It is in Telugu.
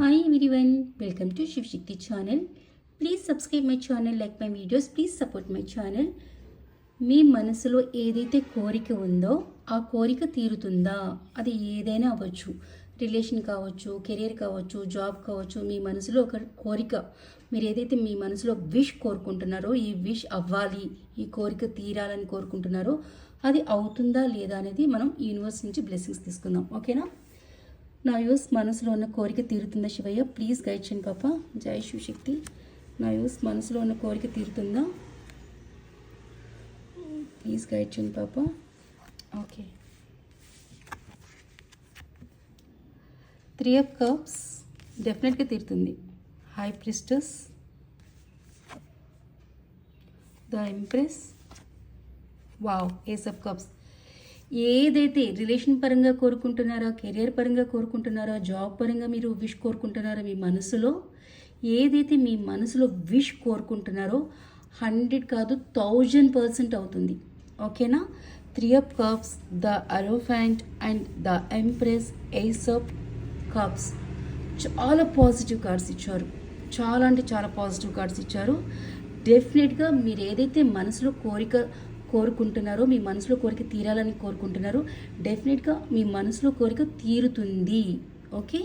Hi everyone welcome to Shiv Shakti channel please subscribe my channel like my videos please support my channel మీ మనసులో ఏదైతే కోరిక ఉందో ఆ కోరిక తీరుతుందా? అది ఏదైనా అవ్వచ్చు. రిలేషన్ కావచ్చు కెరీర్ కావచ్చు జాబ్ కావచ్చు మీ మనసులో ఒక కోరిక. మీరు ఏదైతే మీ మనసులో విష్ కోరుకుంటున్నారో ఈ విష్ అవ్వాలి ఈ కోరిక తీరాలని కోరుకుంటున్నారో అది అవుతుందా లేదా అనేది మనం యూనివర్స్ నుంచి బ్లెస్సింగ్స్ తీసుకుందాం. ఓకేనా నా యూస్ మనసులో ఉన్న కోరిక తీరుతుందా శివయ్య? ప్లీజ్ గైడ్ చేయండి పాప. జై శివశక్తి. నా యూస్ మనసులో ఉన్న కోరిక తీరుతుందా? ప్లీజ్ గైడ్ చేయండి పాప. ఓకే త్రీ ఆఫ్ కప్స్ డెఫినెట్గా తీరుతుంది. High priestess the empress wow ace of cups ఏదైతే రిలేషన్ పరంగా కోరుకుంటున్నారో కెరియర్ పరంగా కోరుకుంటున్నారో జాబ్ పరంగా మీరు విష్ కోరుకుంటున్నారో మీ మనసులో ఏదైతే మీ మనసులో విష్ కోరుకుంటున్నారో హండ్రెడ్ కాదు థౌజండ్ పర్సెంట్ అవుతుంది. ఓకేనా? Three of cups the hierophant and the empress ace of cups. చాలా పాజిటివ్ కార్డ్స్ ఇచ్చారు. చాలా అంటే చాలా పాజిటివ్ కార్డ్స్ ఇచ్చారు. డెఫినెట్గా మీరు ఏదైతే మనసులో కోరిక కోరుకుంటున్నారో మీ మనసులో కోరిక తీరాలని కోరుకుంటున్నారో డెఫినెట్గా మీ మనసులో కోరిక తీరుతుంది. ఓకే